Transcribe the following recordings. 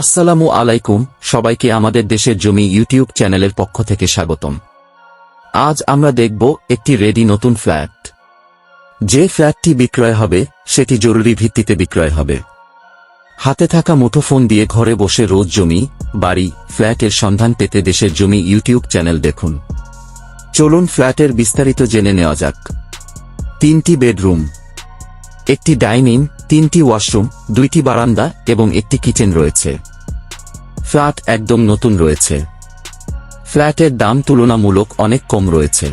আসসালামু আলাইকুম, সবাইকে আমাদের দেশের জমি ইউটিউব চ্যানেলের পক্ষ থেকে স্বাগতম। আজ আমরা দেখব একটি রেডি নতুন ফ্ল্যাট। যে ফ্ল্যাটটি বিক্রয় হবে, সেটি জরুরি ভিত্তিতে বিক্রয় হবে। হাতে থাকা মুঠোফোন দিয়ে ঘরে বসে রোজ জমি, বাড়ি, ফ্ল্যাটের সন্ধান পেতে দেশের জমি ইউটিউব চ্যানেল দেখুন। চলুন ফ্ল্যাটের বিস্তারিত জেনে নেওয়া যাক। তিনটি বেডরুম। একটি ডাইনিং তিনটি ওয়াশরুম, দুইটি বারান্দা এবং একটি কিচেন রয়েছে। ফ্ল্যাট একদম নতুন রয়েছে। ফ্ল্যাটের দাম তুলনামূলক অনেক কম রয়েছে।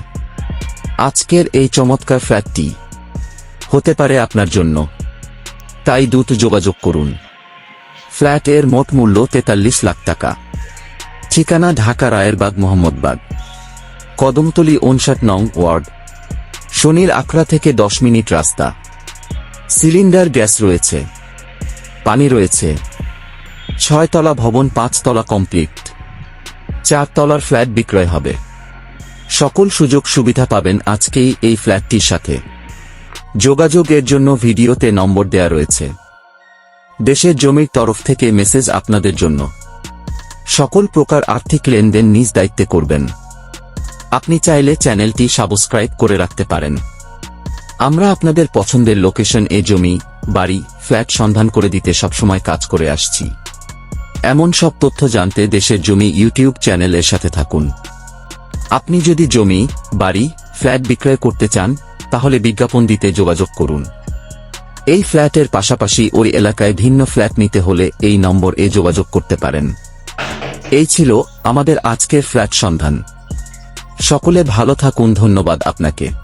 আজকের এই চমৎকার ফ্ল্যাটটি হতে পারে আপনার জন্য। তাই দ্রুত যোগাযোগ করুন। ফ্ল্যাট এর মোট মূল্য তেতাল্লিশ লাখ টাকা। ঠিকানা ঢাকা রায়েরবাগ মোহাম্মদবাগ। কদমতলী উনষাট নং ওয়ার্ড। শনির আখড়া থেকে দশ মিনিট রাস্তা। সিলিন্ডার গ্যাস রয়েছে, পানি রয়েছে, ছয়তলা ভবন, পাঁচতলা কমপ্লিট, চারতলার ফ্ল্যাট বিক্রয় হবে। সকল সুযোগ সুবিধা পাবেন আজকেই এই ফ্ল্যাটটির সাথে। যোগাযোগের জন্য ভিডিওতে নম্বর দেয়া রয়েছে। দেশের জমির তরফ থেকে মেসেজ আপনাদের জন্য। সকল প্রকার আর্থিক লেনদেন নিজ দায়িত্বে করবেন। আপনি চাইলে চ্যানেলটি সাবস্ক্রাইব করে রাখতে পারেন। আমরা আপনাদের পছন্দের লোকেশন, এ জমি, বাড়ি, ফ্ল্যাট সন্ধান করে দিতে সবসময় কাজ করে আসছি। এমন সব তথ্য জানতে দেশের জমি ইউটিউব চ্যানেলের সাথে থাকুন। আপনি যদি জমি, বাড়ি, ফ্ল্যাট বিক্রয় করতে চান, তাহলে বিজ্ঞাপন দিতে যোগাযোগ করুন। এই ফ্ল্যাটের পাশাপাশি ওই এলাকায় ভিন্ন ফ্ল্যাট নিতে হলে এই নম্বর এ যোগাযোগ করতে পারেন। এই ছিল আমাদের আজকের ফ্ল্যাট সন্ধান। সকলে ভালো থাকুন, ধন্যবাদ আপনাকে।